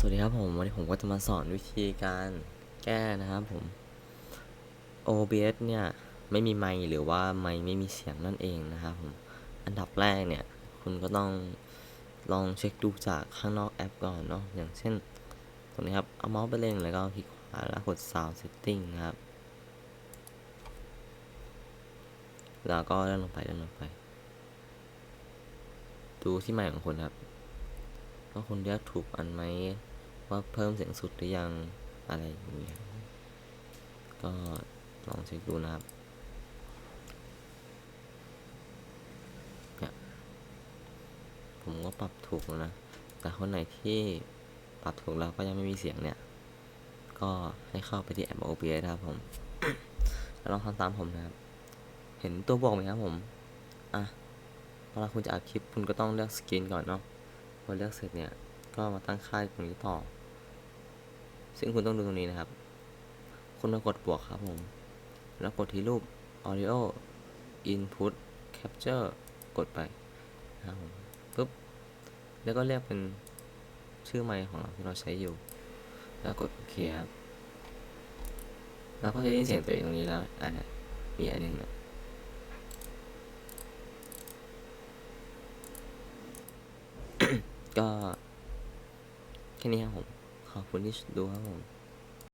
สวัสดีครับผมวันนี้ผมก็จะมาสอนวิธีการแก้นะครับผม OBS เนี่ยไม่มีไมค์หรือว่าไมค์ไม่มีเสียงนั่นเองนะครับผมอันดับแรกเนี่ยคุณก็ต้องลองเช็คดูจากข้างนอกแอปก่อนเนาะอย่างเช่น ตรงนี้ครับ เอาเมาส์ไปเล็งแล้วก็คลิกขวาแล้วกด Sound Setting นะครับ แล้วก็เลื่อนลงไปเลื่อนลงไป ดูที่ไมค์ของคุณครับ ว่าคุณเลือกถูกอันไหม ว่าเพิ่มเสียงสุดหรือยังอะไรอย่างเงี้ยก็ลองเช็คดูนะครับเนี่ยผมก็ปรับถูกแล้วนะ แต่คนไหนที่ปรับถูกแล้วก็ยังไม่มีเสียงเนี่ย ก็ให้เข้าไปที่แอป OBS นะครับผม แล้วลองทำตามผมนะครับ เห็นตัวบอกไหมครับผม อะ เวลาคุณจะอัดคลิปคุณก็ต้องเลือกสกรีนก่อนเนาะ อเลือกเสร็จเนี่ย ก็มาตั้งค่าตรงนี้ต่อ ซึ่งคุณต้องดูตรงนี้นะครับ คุณมากดบวกครับผม แล้วกดที่รูป audio input capture กดไปนะครับผมปุ๊บ แล้วก็เรียกเป็นชื่อไมค์ของเราที่เราใช้อยู่ แล้วกดโอเคครับ แล้วก็จะได้ยินเสียงตัวเองตรงนี้แล้วอ่ามีอันหนึงนะ ก็แค่นี้ครับผม ขอบคุณที่ดูครับผม